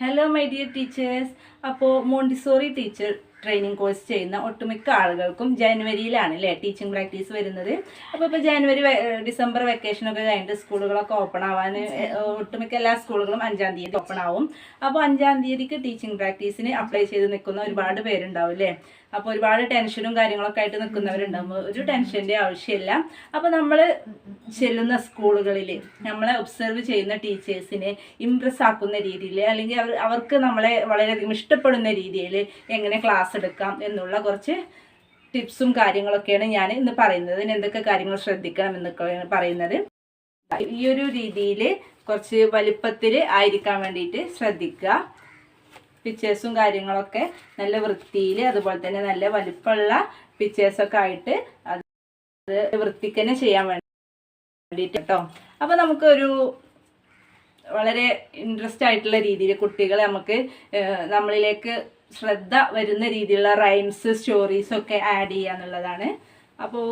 Hello my dear teachers അപ്പോൾ Montessori teacher training course ചെയ്യുന്ന ഒട്ടുമിക്ക ആളുകൾക്കും ജനുവരിയിലാണ് അല്ലേ ടീച്ചിങ് പ്രാക്ടീസ് വരുന്നത്. അപ്പോൾ ഇപ്പോൾ ജനുവരി ഡിസംബർ വെക്കേഷനൊക്കെ കഴിഞ്ഞിട്ട് സ്കൂളുകളൊക്കെ ഓപ്പൺ ആവാൻ ഒട്ടുമിക്ക എല്ലാ സ്കൂളുകളും അഞ്ചാം തീയതി ഓപ്പൺ ആവും. അപ്പോൾ അഞ്ചാം തീയതിക്ക് ടീച്ചിങ് പ്രാക്ടീസിന് അപ്ലൈ ചെയ്ത് നിൽക്കുന്ന ഒരുപാട് പേരുണ്ടാവും അല്ലേ അപ്പോൾ ഒരുപാട് ടെൻഷനും കാര്യങ്ങളൊക്കെ ആയിട്ട് നിൽക്കുന്നവരുണ്ടാകുമ്പോൾ ഒരു ടെൻഷന്റെ ആവശ്യമില്ല. അപ്പോൾ നമ്മൾ ചെല്ലുന്ന സ്കൂളുകളിൽ നമ്മളെ ഒബ്സർവ് ചെയ്യുന്ന ടീച്ചേഴ്സിനെ ഇമ്പ്രസ് ആക്കുന്ന രീതിയിൽ അല്ലെങ്കിൽ അവർ അവർക്ക് നമ്മളെ വളരെയധികം ഇഷ്ടപ്പെടുന്ന രീതിയിൽ എങ്ങനെ ക്ലാസ് എടുക്കാം എന്നുള്ള കുറച്ച് ടിപ്സും കാര്യങ്ങളൊക്കെയാണ് ഞാൻ ഇന്ന് പറയുന്നത്. എന്തൊക്കെ കാര്യങ്ങൾ ശ്രദ്ധിക്കണം എന്നൊക്കെയാണ് പറയുന്നത്. ഈ ഒരു രീതിയിൽ കുറച്ച് വലിപ്പത്തിൽ ആയിരിക്കാൻ വേണ്ടിയിട്ട് ശ്രദ്ധിക്കുക. പിക്ചേഴ്സും കാര്യങ്ങളൊക്കെ നല്ല വൃത്തിയിൽ അതുപോലെ തന്നെ നല്ല വലിപ്പമുള്ള പിക്ചേഴ്സൊക്കെ ആയിട്ട് അത് വൃത്തിക്ക് തന്നെ ചെയ്യാൻ വേണ്ടിയിട്ട് കേട്ടോ അപ്പോൾ നമുക്കൊരു വളരെ ഇൻട്രസ്റ്റ് ആയിട്ടുള്ള രീതിയിൽ കുട്ടികളെ നമുക്ക് നമ്മളിലേക്ക് ശ്രദ്ധ വരുന്ന രീതിയിലുള്ള റൈംസ് സ്റ്റോറീസും ഒക്കെ ആഡ് ചെയ്യുക എന്നുള്ളതാണ്. അപ്പോൾ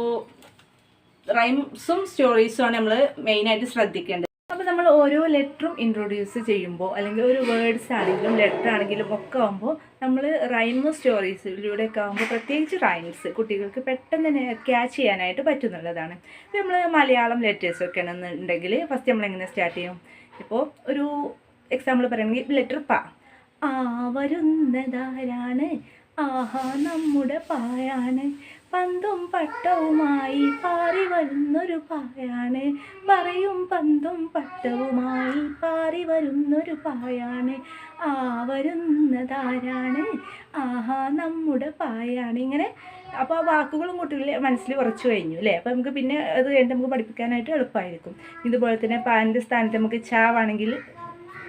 റൈംസും സ്റ്റോറീസും ആണ് നമ്മൾ മെയിനായിട്ട് ശ്രദ്ധിക്കേണ്ടത്. അപ്പോൾ നമ്മൾ ഓരോ ലെറ്ററും ഇൻട്രൊഡ്യൂസ് ചെയ്യുമ്പോൾ അല്ലെങ്കിൽ ഒരു വേർഡ്സ് ആണെങ്കിലും ലെറ്റർ ആണെങ്കിലും ഒക്കെ ആകുമ്പോൾ നമ്മൾ റൈമ് സ്റ്റോറീസിലൂടെ ഒക്കെ ആകുമ്പോൾ പ്രത്യേകിച്ച് റൈംസ് കുട്ടികൾക്ക് പെട്ടെന്ന് തന്നെ ക്യാച്ച് ചെയ്യാനായിട്ട് പറ്റുന്നുള്ളതാണ്. ഇപ്പോൾ നമ്മൾ മലയാളം ലെറ്റേഴ്സ് ഒക്കെ ആണെന്നുണ്ടെങ്കിൽ ഫസ്റ്റ് നമ്മൾ എങ്ങനെ സ്റ്റാർട്ട് ചെയ്യും? ഇപ്പോൾ ഒരു എക്സാമ്പിൾ പറയുകയാണെങ്കിൽ ലെറ്റർ പ ആ ആഹാ നമ്മുടെ പായാണ്. പന്തും പട്ടവുമായി പാറി വരുന്നൊരു പായാണ്. പറയും പന്തും പട്ടവുമായി പാറി വരുന്നൊരു പായാണ്. ആ ആഹാ നമ്മുടെ പായാണ്. ഇങ്ങനെ അപ്പോൾ ആ വാക്കുകളും കുട്ടികളെ മനസ്സിൽ ഉറച്ചു കഴിഞ്ഞു അല്ലേ? അപ്പോൾ നമുക്ക് പിന്നെ അത് കഴിഞ്ഞിട്ട് നമുക്ക് പഠിപ്പിക്കാനായിട്ട് എളുപ്പമായിരിക്കും. ഇതുപോലെ തന്നെ പാന്റെ സ്ഥാനത്ത് നമുക്ക് ചാവാണെങ്കിൽ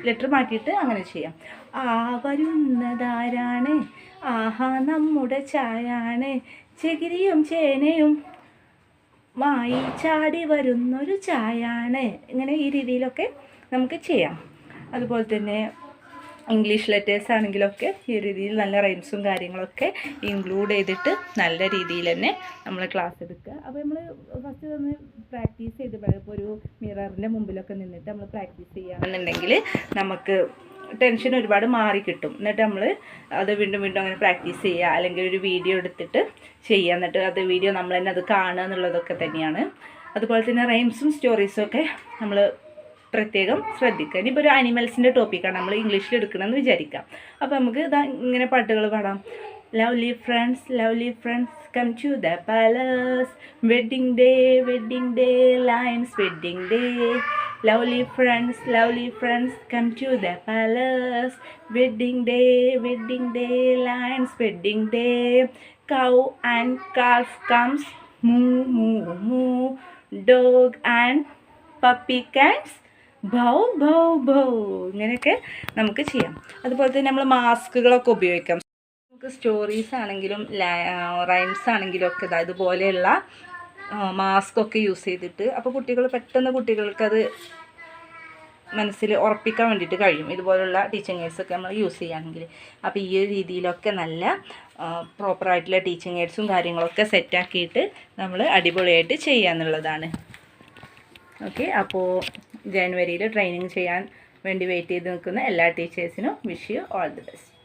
ലെറ്റർ മാറ്റിയിട്ട് അങ്ങനെ ചെയ്യാം. ആ വരുന്നതാരാണ് ആഹാ നമ്മുടെ ചായാണ്. ചകിരിയും ചേനയും മായി ചാടി വരുന്നൊരു ചായാണ്. ഇങ്ങനെ ഈ രീതിയിലൊക്കെ നമുക്ക് ചെയ്യാം. അതുപോലെ തന്നെ ഇംഗ്ലീഷ് ലെറ്റേഴ്സ് ആണെങ്കിലൊക്കെ ഈ രീതിയിൽ നല്ല റൈംസും കാര്യങ്ങളൊക്കെ ഇൻക്ലൂഡ് ചെയ്തിട്ട് നല്ല രീതിയിൽ തന്നെ നമ്മൾ ക്ലാസ് എടുക്കുക. അപ്പോൾ നമ്മൾ ഫസ്റ്റ് തന്നെ പ്രാക്ടീസ് ചെയ്ത് ഇപ്പോൾ ഒരു മിററിന്റെ മുമ്പിലൊക്കെ നിന്നിട്ട് നമ്മൾ പ്രാക്ടീസ് ചെയ്യുകയാണെന്നുണ്ടെങ്കിൽ നമുക്ക് ടെൻഷൻ ഒരുപാട് മാറി കിട്ടും. എന്നിട്ട് നമ്മൾ അത് വീണ്ടും വീണ്ടും അങ്ങനെ പ്രാക്ടീസ് ചെയ്യുക. അല്ലെങ്കിൽ ഒരു വീഡിയോ എടുത്തിട്ട് ചെയ്യുക. എന്നിട്ട് അത് വീഡിയോ നമ്മൾ തന്നെ അത് കാണുക എന്നുള്ളതൊക്കെ തന്നെയാണ്. അതുപോലെ തന്നെ റൈംസും സ്റ്റോറീസും ഒക്കെ നമ്മൾ പ്രത്യേകം ശ്രദ്ധിക്കുക. ഇനിയിപ്പോൾ ഒരു അനിമൽസിന്റെ ടോപ്പിക്കാണ് നമ്മൾ ഇംഗ്ലീഷിൽ എടുക്കണമെന്ന് വിചാരിക്കാം. അപ്പോൾ നമുക്ക് ഇതാ ഇങ്ങനെ പാട്ടുകൾ പാടാം. Lovely friends lovely friends come to the palace wedding day wedding day lions wedding day lovely friends lovely friends come to the palace wedding day wedding day lions wedding day cow and calf comes moo moo moo dog and puppy cats bow bow bow ഇങ്ങനെയൊക്കെ നമുക്ക് ചെയ്യാം. അതുപോലെ തന്നെ നമ്മൾ മാസ്കുകളൊക്കെ ഉപയോഗിക്കാം. നമുക്ക് stories ആണെങ്കിലും rhymes ആണെങ്കിലും ഒക്കെ ഇതാ ഇതുപോലെയുള്ള മാസ്ക് ഒക്കെ യൂസ് ചെയ്തിട്ട് അപ്പോൾ കുട്ടികൾ പെട്ടെന്ന് കുട്ടികൾക്കത് മനസ്സിൽ ഉറപ്പിക്കാൻ വേണ്ടിയിട്ട് കഴിയും. ഇതുപോലുള്ള ടീച്ചിങ് എയ്ഡ്സ് ഒക്കെ നമ്മൾ യൂസ് ചെയ്യുകയാണെങ്കിൽ അപ്പോൾ ഈ ഒരു രീതിയിലൊക്കെ നല്ല പ്രോപ്പറായിട്ടുള്ള ടീച്ചിങ് എയ്ഡ്സും കാര്യങ്ങളൊക്കെ സെറ്റാക്കിയിട്ട് നമ്മൾ അടിപൊളിയായിട്ട് ചെയ്യുക എന്നുള്ളതാണ് ഓക്കെ അപ്പോൾ ജനുവരിയിൽ ട്രെയിനിങ് ചെയ്യാൻ വേണ്ടി വെയിറ്റ് ചെയ്ത് നിൽക്കുന്ന എല്ലാ ടീച്ചേഴ്സിനും wish you all the best